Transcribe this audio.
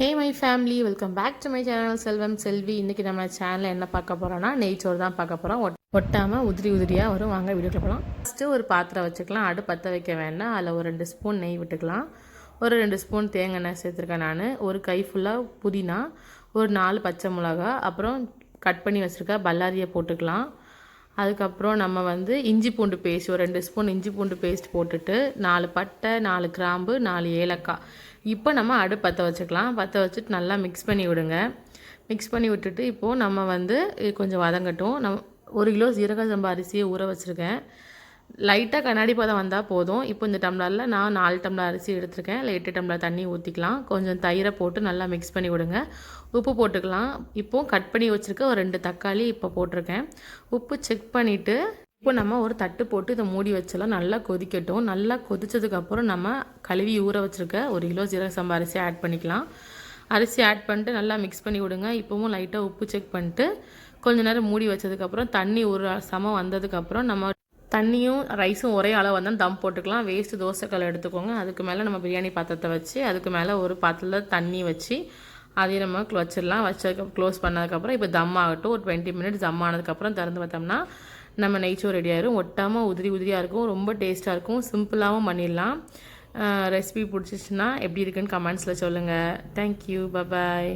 Hey my family welcome back to my channel Selvam Selvi இன்றைக்கி நம்ம சேனலில் என்ன பார்க்க போகிறோன்னா நெய்ச்சோறு தான் பார்க்க போகிறோம் ஒட்டாமல் உதிரி உதிரியாக வரும். வாங்க வீடியோக்குள்ள போகலாம் ஃபஸ்ட்டு ஒரு பாத்திரம் வச்சுக்கலாம். அடு பற்ற வைக்க வேண்டாம். அதில் ஒரு ரெண்டு ஸ்பூன் நெய் விட்டுக்கலாம். ஒரு ரெண்டு ஸ்பூன் தேங்காய் எண்ணெய் சேர்த்துருக்கேன் நான். ஒரு கை ஃபுல்லாக புதினா ஒரு நாலு பச்சை மிளகா அப்புறம் கட் பண்ணி வச்சுருக்க பல்லாரியை போட்டுக்கலாம். அதுக்கப்புறம் நம்ம வந்து இஞ்சி பூண்டு பேஸ்ட் ஒரு ரெண்டு ஸ்பூன் இஞ்சி பூண்டு பேஸ்ட் போட்டுட்டு நாலு பட்டை நாலு கிராம்பு நாலு ஏலக்காய். இப்போ நம்ம அடு பற்ற வச்சுக்கலாம். பற்ற வச்சுட்டு நல்லா மிக்ஸ் பண்ணி விடுங்க. மிக்ஸ் பண்ணி விட்டுட்டு இப்போது நம்ம வந்து கொஞ்சம் வதங்கட்டும். நம் ஒரு கிலோ சீரக சம்பா அரிசியை ஊற வச்சுருக்கேன். லைட்டாக கண்ணாடி பதம் வந்தால் போதும். இப்போ இந்த டம்ளரில் நான் நாலு டம்ளர் அரிசி எடுத்திருக்கேன். இல்லை எட்டு டம்ளர் தண்ணி ஊற்றிக்கலாம் கொஞ்சம் தயிரை போட்டு நல்லா மிக்ஸ் பண்ணி விடுங்க. உப்பு போட்டுக்கலாம். இப்போ கட் பண்ணி வச்சுருக்க ஒரு ரெண்டு தக்காளி இப்போ போட்டிருக்கேன். உப்பு செக் பண்ணிவிட்டு இப்போ நம்ம ஒரு தட்டு போட்டு இதை மூடி வச்சலாம் நல்லா கொதிக்கட்டும். நல்லா கொதித்ததுக்கப்புறம் நம்ம கழுவி ஊற வச்சுருக்க ஒரு கிலோ ஜீரக சம்பா அரிசி ஆட் பண்ணிக்கலாம். அரிசி ஆட் பண்ணிட்டு நல்லா மிக்ஸ் பண்ணி விடுங்க. இப்போவும் லைட்டாக உப்பு செக் பண்ணிட்டு கொஞ்ச நேரம் மூடி வச்சதுக்கப்புறம் தண்ணி ஒரு சமம் வந்ததுக்கப்புறம் நம்ம தண்ணியும் ரைஸும் ஒரே அளவு வந்தால் தம் போட்டுக்கலாம். வேஸ்ட்டு தோசைக்கல் எடுத்துக்கோங்க. அதுக்கு மேலே நம்ம பிரியாணி பாத்திரத்தை வச்சு அதுக்கு மேலே ஒரு பாத்திரத்தில் தண்ணி வச்சு அதையும் நம்ம வச்சிடலாம். வச்சதுக்கு க்ளோஸ் பண்ணதுக்கப்புறம் இப்போ தம் ஆகட்டும். ஒரு டுவெண்ட்டி மினிட்ஸ் தம் ஆனதுக்கப்புறம் திறந்து பார்த்தோம்னா நம்ம நெய்ச்சோறு ரெடி ஆயிரும். ஒட்டாமல் உதிரி உதிரியாக இருக்கும். ரொம்ப டேஸ்ட்டாக இருக்கும். சிம்பிளாகவும் பண்ணிடலாம். ரெசிபி பிடிச்சிச்சின்னா எப்படி இருக்குன்னு கமெண்ட்ஸில் சொல்லுங்கள் தேங்க்யூ பபாய்